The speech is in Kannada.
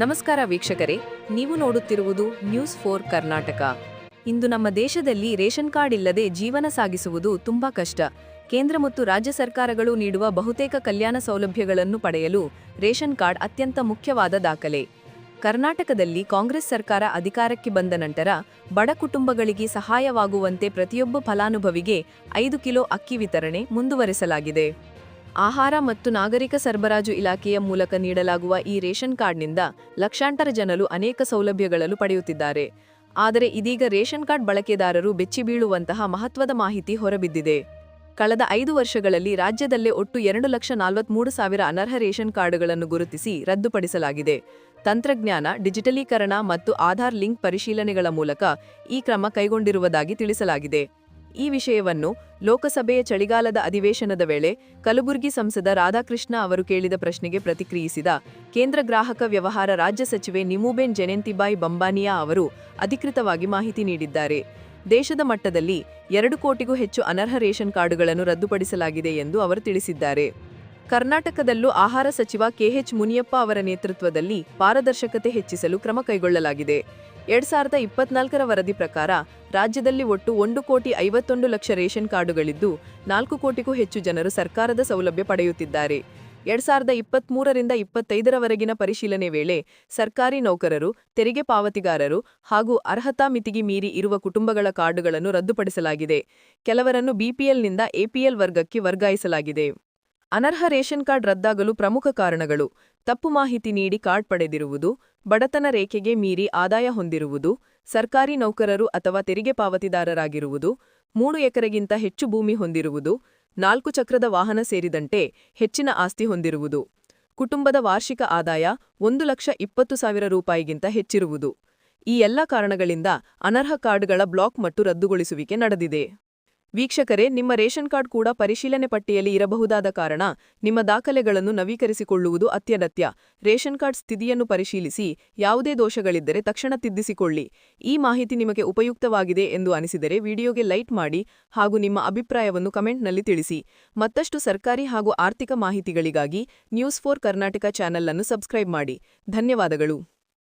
ನಮಸ್ಕಾರ ವೀಕ್ಷಕರೇ, ನೀವು ನೋಡುತ್ತಿರುವುದು ನ್ಯೂಸ್ ಫೋರ್ ಕರ್ನಾಟಕ. ಇಂದು ನಮ್ಮ ದೇಶದಲ್ಲಿ ರೇಷನ್ ಕಾರ್ಡ್ ಇಲ್ಲದೆ ಜೀವನ ಸಾಗಿಸುವುದು ತುಂಬಾ ಕಷ್ಟ. ಕೇಂದ್ರ ಮತ್ತು ರಾಜ್ಯ ಸರ್ಕಾರಗಳು ನೀಡುವ ಬಹುತೇಕ ಕಲ್ಯಾಣ ಸೌಲಭ್ಯಗಳನ್ನು ಪಡೆಯಲು ರೇಷನ್ ಕಾರ್ಡ್ ಅತ್ಯಂತ ಮುಖ್ಯವಾದ ದಾಖಲೆ. ಕರ್ನಾಟಕದಲ್ಲಿ ಕಾಂಗ್ರೆಸ್ ಸರ್ಕಾರ ಅಧಿಕಾರಕ್ಕೆ ಬಂದ ನಂತರ ಬಡ ಕುಟುಂಬಗಳಿಗೆ ಸಹಾಯವಾಗುವಂತೆ ಪ್ರತಿಯೊಬ್ಬ ಫಲಾನುಭವಿಗೆ ಐದು ಕಿಲೋ ಅಕ್ಕಿ ವಿತರಣೆ ಮುಂದುವರೆಸಲಾಗಿದೆ. ಆಹಾರ ಮತ್ತು ನಾಗರಿಕ ಸರಬರಾಜು ಇಲಾಖೆಯ ಮೂಲಕ ನೀಡಲಾಗುವ ಈ ರೇಷನ್ ಕಾರ್ಡ್ನಿಂದ ಲಕ್ಷಾಂತರ ಜನರು ಅನೇಕ ಸೌಲಭ್ಯಗಳನ್ನು ಪಡೆಯುತ್ತಿದ್ದಾರೆ. ಆದರೆ ಇದೀಗ ರೇಷನ್ ಕಾರ್ಡ್ ಬಳಕೆದಾರರು ಬೆಚ್ಚಿಬೀಳುವಂತಹ ಮಹತ್ವದ ಮಾಹಿತಿ ಹೊರಬಿದ್ದಿದೆ. ಕಳೆದ ಐದು ವರ್ಷಗಳಲ್ಲಿ ರಾಜ್ಯದಲ್ಲೇ ಒಟ್ಟು ಎರಡು ಲಕ್ಷ ನಲವತ್ಮೂರು ಸಾವಿರ ಅನರ್ಹ ರೇಷನ್ ಕಾರ್ಡ್ಗಳನ್ನು ಗುರುತಿಸಿ ರದ್ದುಪಡಿಸಲಾಗಿದೆ. ತಂತ್ರಜ್ಞಾನ, ಡಿಜಿಟಲೀಕರಣ ಮತ್ತು ಆಧಾರ್ ಲಿಂಕ್ ಪರಿಶೀಲನೆಗಳ ಮೂಲಕ ಈ ಕ್ರಮ ಕೈಗೊಂಡಿರುವುದಾಗಿ ತಿಳಿಸಲಾಗಿದೆ. ಈ ವಿಷಯವನ್ನು ಲೋಕಸಭೆಯ ಚಳಿಗಾಲದ ಅಧಿವೇಶನದ ವೇಳೆ ಕಲಬುರಗಿ ಸಂಸದ ರಾಧಾಕೃಷ್ಣ ಅವರು ಕೇಳಿದ ಪ್ರಶ್ನೆಗೆ ಪ್ರತಿಕ್ರಿಯಿಸಿದ ಕೇಂದ್ರ ಗ್ರಾಹಕ ವ್ಯವಹಾರ ರಾಜ್ಯ ಸಚಿವೆ ನಿಮೂಬೇನ್ ಜಯಂತಿಬಾಯಿ ಬಂಬಾನಿಯಾ ಅವರು ಅಧಿಕೃತವಾಗಿ ಮಾಹಿತಿ ನೀಡಿದ್ದಾರೆ. ದೇಶದ ಮಟ್ಟದಲ್ಲಿ ಎರಡು ಕೋಟಿಗೂ ಹೆಚ್ಚು ಅನರ್ಹ ರೇಷನ್ ಕಾರ್ಡುಗಳನ್ನು ರದ್ದುಪಡಿಸಲಾಗಿದೆ ಎಂದು ಅವರು ತಿಳಿಸಿದ್ದಾರೆ. ಕರ್ನಾಟಕದಲ್ಲೂ ಆಹಾರ ಸಚಿವ ಕೆಎಚ್ ಮುನಿಯಪ್ಪ ಅವರ ನೇತೃತ್ವದಲ್ಲಿ ಪಾರದರ್ಶಕತೆ ಹೆಚ್ಚಿಸಲು ಕ್ರಮ ಕೈಗೊಳ್ಳಲಾಗಿದೆ. ಎರಡ್ ಸಾವಿರದ ಇಪ್ಪತ್ನಾಲ್ಕರ ವರದಿ ಪ್ರಕಾರ ರಾಜ್ಯದಲ್ಲಿ ಒಟ್ಟು ಒಂದು ಕೋಟಿ ಐವತ್ತೊಂದು ಲಕ್ಷ ರೇಷನ್ ಕಾರ್ಡುಗಳಿದ್ದು, ನಾಲ್ಕು ಕೋಟಿಗೂ ಹೆಚ್ಚು ಜನರು ಸರ್ಕಾರದ ಸೌಲಭ್ಯ ಪಡೆಯುತ್ತಿದ್ದಾರೆ. ಎರಡ್ ಸಾವಿರದ ಇಪ್ಪತ್ಮೂರರಿಂದ ಇಪ್ಪತ್ತೈದರವರೆಗಿನ ಪರಿಶೀಲನೆ ವೇಳೆ ಸರ್ಕಾರಿ ನೌಕರರು, ತೆರಿಗೆ ಪಾವತಿಗಾರರು ಹಾಗೂ ಅರ್ಹತಾ ಮಿತಿಗೆ ಮೀರಿ ಇರುವ ಕುಟುಂಬಗಳ ಕಾರ್ಡುಗಳನ್ನು ರದ್ದುಪಡಿಸಲಾಗಿದೆ. ಕೆಲವರನ್ನು ಬಿಪಿಎಲ್ನಿಂದ ಎಪಿಎಲ್ ವರ್ಗಕ್ಕೆ ವರ್ಗಾಯಿಸಲಾಗಿದೆ. ಅನರ್ಹ ರೇಷನ್ ಕಾರ್ಡ್ ರದ್ದಾಗಲು ಪ್ರಮುಖ ಕಾರಣಗಳು. ತಪ್ಪು ಮಾಹಿತಿ ನೀಡಿ ಕಾರ್ಡ್ ಪಡೆದಿರುವುದು, ಬಡತನ ರೇಖೆಗೆ ಮೀರಿ ಆದಾಯ ಹೊಂದಿರುವುದು, ಸರ್ಕಾರಿ ನೌಕರರು ಅಥವಾ ತೆರಿಗೆ ಪಾವತಿದಾರರಾಗಿರುವುದು, ಮೂರು ಎಕರೆಗಿಂತ ಹೆಚ್ಚು ಭೂಮಿ ಹೊಂದಿರುವುದು, ನಾಲ್ಕು ಚಕ್ರದ ವಾಹನ ಸೇರಿದಂತೆ ಹೆಚ್ಚಿನ ಆಸ್ತಿ ಹೊಂದಿರುವುದು. ಕುಟುಂಬದ ವಾರ್ಷಿಕ ಆದಾಯ ಒಂದು ಲಕ್ಷ ಇಪ್ಪತ್ತು ಸಾವಿರ ರೂಪಾಯಿಗಿಂತ ಹೆಚ್ಚಿರುವುದು. ಈ ಎಲ್ಲ ಕಾರಣಗಳಿಂದ ಅನರ್ಹ ಕಾರ್ಡ್ಗಳ ಬ್ಲಾಕ್ ಮತ್ತು ರದ್ದುಗೊಳಿಸುವಿಕೆ ನಡೆದಿದೆ. ವೀಕ್ಷಕರೇ, ನಿಮ್ಮ ರೇಷನ್ ಕಾರ್ಡ್ ಕೂಡ ಪರಿಶೀಲನೆ ಪಟ್ಟಿಯಲ್ಲಿ ಇರಬಹುದಾದ ಕಾರಣ ನಿಮ್ಮ ದಾಖಲೆಗಳನ್ನು ನವೀಕರಿಸಿಕೊಳ್ಳುವುದು ಅತ್ಯಗತ್ಯ. ರೇಷನ್ ಕಾರ್ಡ್ ಸ್ಥಿತಿಯನ್ನು ಪರಿಶೀಲಿಸಿ, ಯಾವುದೇ ದೋಷಗಳಿದ್ದರೆ ತಕ್ಷಣ ತಿದ್ದಿಸಿಕೊಳ್ಳಿ. ಈ ಮಾಹಿತಿ ನಿಮಗೆ ಉಪಯುಕ್ತವಾಗಿದೆ ಎಂದು ಅನಿಸಿದರೆ ವಿಡಿಯೋಗೆ ಲೈಟ್ ಮಾಡಿ ಹಾಗೂ ನಿಮ್ಮ ಅಭಿಪ್ರಾಯವನ್ನು ಕಮೆಂಟ್ನಲ್ಲಿ ತಿಳಿಸಿ. ಮತ್ತಷ್ಟು ಸರ್ಕಾರಿ ಹಾಗೂ ಆರ್ಥಿಕ ಮಾಹಿತಿಗಳಿಗಾಗಿ ನ್ಯೂಸ್ ಫೋರ್ ಕರ್ನಾಟಕ ಚಾನೆಲ್ ಅನ್ನು ಸಬ್ಸ್ಕ್ರೈಬ್ ಮಾಡಿ. ಧನ್ಯವಾದಗಳು.